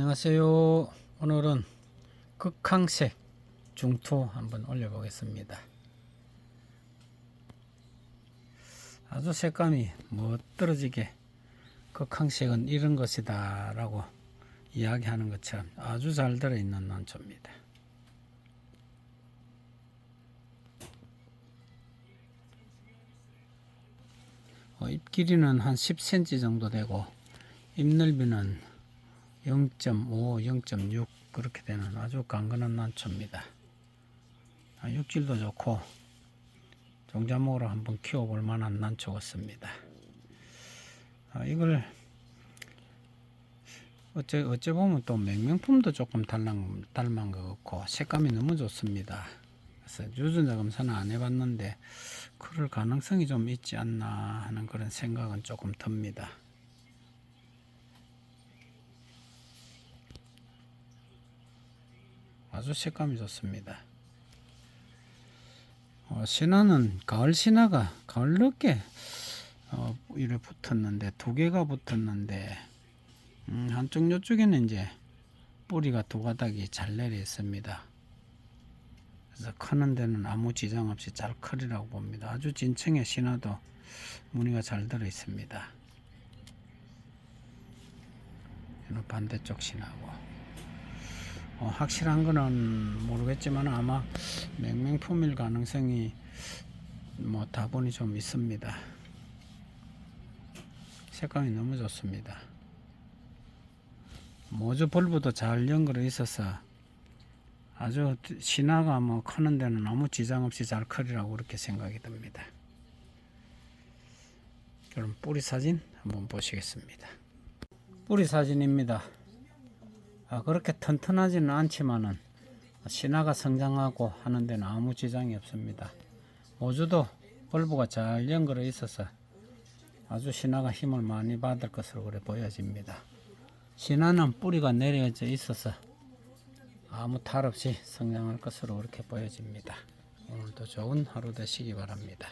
안녕하세요. 오늘은 극항색 중투 한번 올려보겠습니다. 아주 색감이 멋들어지게 극항색은 이런 것이다 라고 이야기하는 것처럼 아주 잘 들어있는 난초입니다. 어, 잎 길이는 한 10cm 정도 되고 잎 넓이는 0.5, 0.6 그렇게 되는 아주 강건한 난초입니다. 아, 육질도 좋고 종자목으로 한번 키워볼 만한 난초 같습니다. 아, 이걸 어째 어째 보면 또 맹명품도 조금 닮은 닮은 것 같고 색감이 너무 좋습니다. 그래서 유전자 검사는 안 해봤는데 그럴 가능성이 좀 있지 않나 하는 그런 생각은 조금 듭니다. 아주 색감이 좋습니다. 어, 신화는 가을 신화가 가을 늦게 어, 이래 붙었는데 두 개가 붙었는데 음, 한쪽 요쪽에는 이제 뿌리가 두 가닥이 잘 내려 있습니다. 그래서 크는 데는 아무 지장 없이 잘 크리라고 봅니다. 아주 진층의 신화도 무늬가 잘 들어 있습니다. 반대쪽 신하고 어, 확실한 거는 모르겠지만 아마 맹맹품일 가능성이 뭐 다분히 좀 있습니다. 색감이 너무 좋습니다. 모주 벌브도 잘 연결해 있어서 아주 신화가 뭐 크는 데는 아무 지장 없이 잘 크리라고 그렇게 생각이 듭니다. 그럼 뿌리 사진 한번 보시겠습니다. 뿌리 사진입니다. 아, 그렇게 튼튼하지는 않지만은 신화가 성장하고 하는 데는 아무 지장이 없습니다. 모주도 벌브가 잘 연결해 있어서 아주 신화가 힘을 많이 받을 것으로 그래 보여집니다. 신화는 뿌리가 내려져 있어서 아무 탈 없이 성장할 것으로 그렇게 보여집니다. 오늘도 좋은 하루 되시기 바랍니다.